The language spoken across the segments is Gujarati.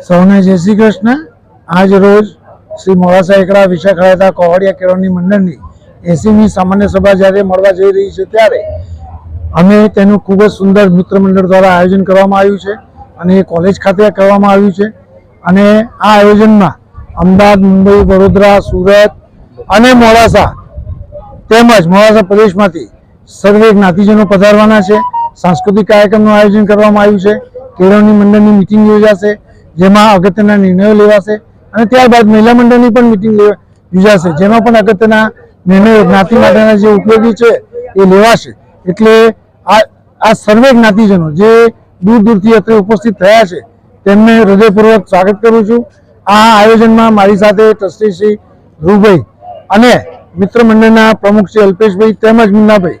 સૌને જય શ્રી કૃષ્ણ. આજ રોજ શ્રી મોડાસા એકડા વિશાખાતા કોવાડિયા કેળવણી મંડળની એસીમી સામાન્ય સભા જ્યારે મળવા જઈ રહી છે ત્યારે અમે તેનું ખૂબ જ સુંદર મિત્ર મંડળ દ્વારા આયોજન કરવામાં આવ્યું છે અને એ કોલેજ ખાતે કરવામાં આવ્યું છે. અને આ આયોજનમાં અમદાવાદ, મુંબઈ, વડોદરા, સુરત અને મોડાસા તેમજ મોડાસા પ્રદેશમાંથી સર્વે જ્ઞાતિજનો પધારવાના છે. સાંસ્કૃતિક કાર્યક્રમનું આયોજન કરવામાં આવ્યું છે. કેળવણી મંડળની મિટિંગ યોજાશે, જેમાં અગત્યના નિર્ણયો લેવાશે અને ત્યારબાદ મહિલા મંડળની પણ મિટિંગ યોજાશે, જેમાં પણ અગત્યના નિર્ણયો જ્ઞાતિ માટેના જે ઉપયોગી છે એ લેવાશે. એટલે આ આ સર્વે જ્ઞાતિજનો જે દૂર દૂરથી અત્રે ઉપસ્થિત થયા છે, તેમને હૃદયપૂર્વક સ્વાગત કરું છું. આ આયોજનમાં મારી સાથે ટ્રસ્ટી શ્રી ધ્રુવભાઈ અને મિત્ર મંડળના પ્રમુખ શ્રી અલ્પેશભાઈ તેમજ મીનાભાઈ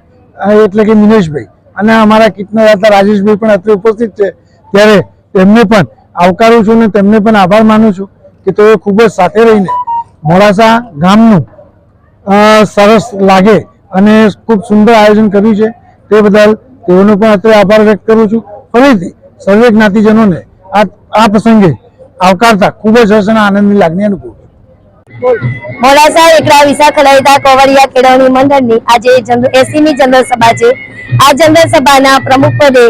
એટલે કે મિનેશભાઈ અને અમારા કીટના દાતા રાજેશભાઈ પણ અત્રે ઉપસ્થિત છે. ત્યારે તેમને પણ આવકારું છું અને તેમને પણ આભાર માનું છું કે તેઓ ખૂબ જ સાથે રહીને મોડાસા ગામનું સરસ લાગે અને ખૂબ સુંદર આયોજન કર્યું છે તે બદલ તેઓનો પણ અત્યારે આભાર વ્યક્ત કરું છું ફરીથી સર્વે જ્ઞાતિજનોને આ આ પ્રસંગે આવકારતા ખૂબ જ હર્ષ અને આનંદની લાગણી અનુભવું. મોડાસા એકડા વિશાખલાયતા કોવરિયા કેળવણી મંડળની આજે એસીમી જનરલ સભા છે. આ જનરલ સભાના પ્રમુખ પદે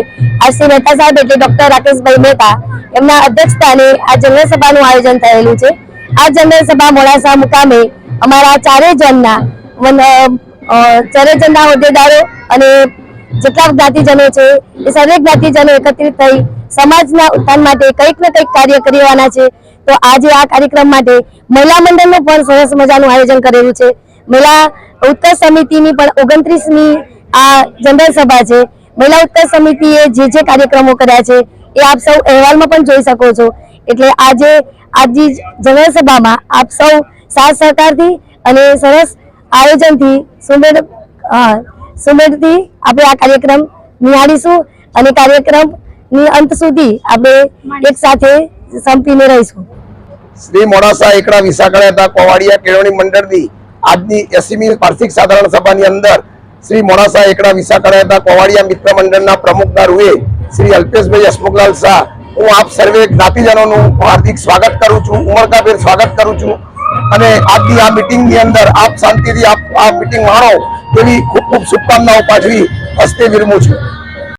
આરસી મહેતા સાહેબ એટલે ડોક્ટર રાકેશભાઈ મહેતા એમના અધ્યક્ષસ્થાને આ જનરલ સભાનું આયોજન થયેલું છે. આ જનરલ સભા મોડાસા મુકામે અમારા ચારેય જણના ચારેય જણના હોદ્દેદારો અને જેટલા જ્ઞાતિજનો છે એ સર્વે જ્ઞાતિજનો એકત્રિત થઈ સમાજના ઉત્થાન માટે કંઈક ને કંઈક કાર્ય કરવાના છે. તો આજે આ કાર્યક્રમ માટે મહિલા મંડળનું પણ સરસ મજાનું આયોજન કરેલું છે. મહિલા ઉત્કર્ષ સમિતિની પણ ઓગણત્રીસમી આ જનરલ સભા છે. મહિલા ઉત્કર્ષ સમિતિએ જે જે કાર્યક્રમો કર્યા છે એ આપ સૌ અહેવાલમાં પણ જોઈ શકો છો. એટલે આજે આજની જનરલ સભામાં આપ સૌ સાથ સહકારથી અને સરસ આયોજનથી સુમેળ સુંદરથી આપણે આ કાર્યક્રમ નિહાળીશું અને કાર્યક્રમની અંત સુધી આપણે એક સાથે સંપીને રહીશું. શ્રી મોડાસા એકડા વિશાખાતા કોવાડિયા કેળવણી મંડળની આજની એસીમી વાર્ષિક સાધારણ સભાની અંદર શ્રી મોડાસા એકડા વિશાખાતા કોવાડિયા મિત્ર મંડળના પ્રમુખના રૂએ શ્રી અલ્પેશભાઈ હસમુખલાલ શાહ, હું આપ સર્વે જ્ઞાતિજનોનું હાર્દિક સ્વાગત કરું છું, ઉમળકાભેર સ્વાગત કરું છું. અને આજની આ મિટિંગની અંદર આપ શાંતિથી આપ આ મિટિંગ માણો તેવી ખૂબ ખૂબ શુભકામનાઓ પાઠવી હસ્તે વિરમું છું.